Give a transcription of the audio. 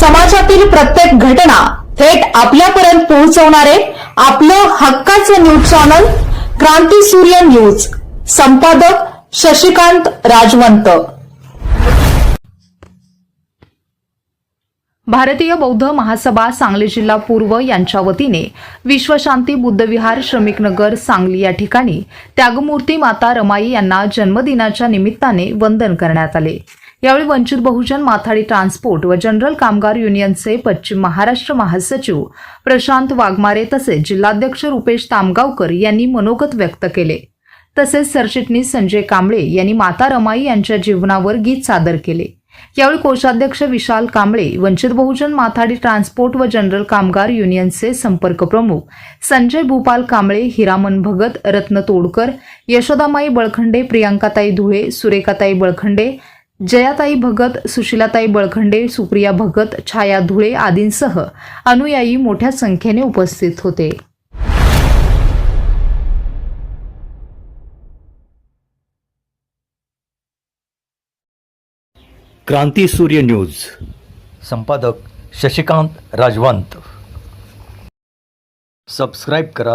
समाजातील प्रत्येक घटना थेट आपल्यापर्यंत पोहोचवणारे आपलं हक्काचं न्यूज चॅनल क्रांती सूर्य न्यूज. संपादक शशिकांत राजवंत. भारतीय बौद्ध महासभा सांगली जिल्हा पूर्व यांच्या वतीने विश्वशांती बुद्धविहार श्रमिकनगर सांगली या ठिकाणी त्यागमूर्ती माता रमाई यांना जन्मदिनाच्या निमित्ताने वंदन करण्यात आले. यावेळी वंचित बहुजन माथाडी ट्रान्सपोर्ट व जनरल कामगार युनियनचे पश्चिम महाराष्ट्र महासचिव प्रशांत वाघमारे तसेच जिल्हाध्यक्ष रुपेश तामगावकर यांनी मनोगत व्यक्त केले. तसेच सरचिटणीस संजय कांबळे यांनी माता रमाई यांच्या जीवनावर गीत सादर केले. यावेळी कोषाध्यक्ष विशाल कांबळे वंचित बहुजन माथाडी ट्रान्सपोर्ट व जनरल कामगार युनियनचे संपर्क प्रमुख संजय भूपाल कांबळे हिरामन भगत रत्न तोडकर यशोदामाई बळखंडे प्रियांकाताई धुळे सुरेखाताई बळखंडे जयाताई भगत सुशीलाताई बळखंडे सुप्रिया भगत छाया धुळे आदींसह अनुयायी मोठ्या संख्येने उपस्थित होते. क्रांती सूर्य न्यूज. संपादक शशिकांत राजवंत. सबस्क्राईब करा.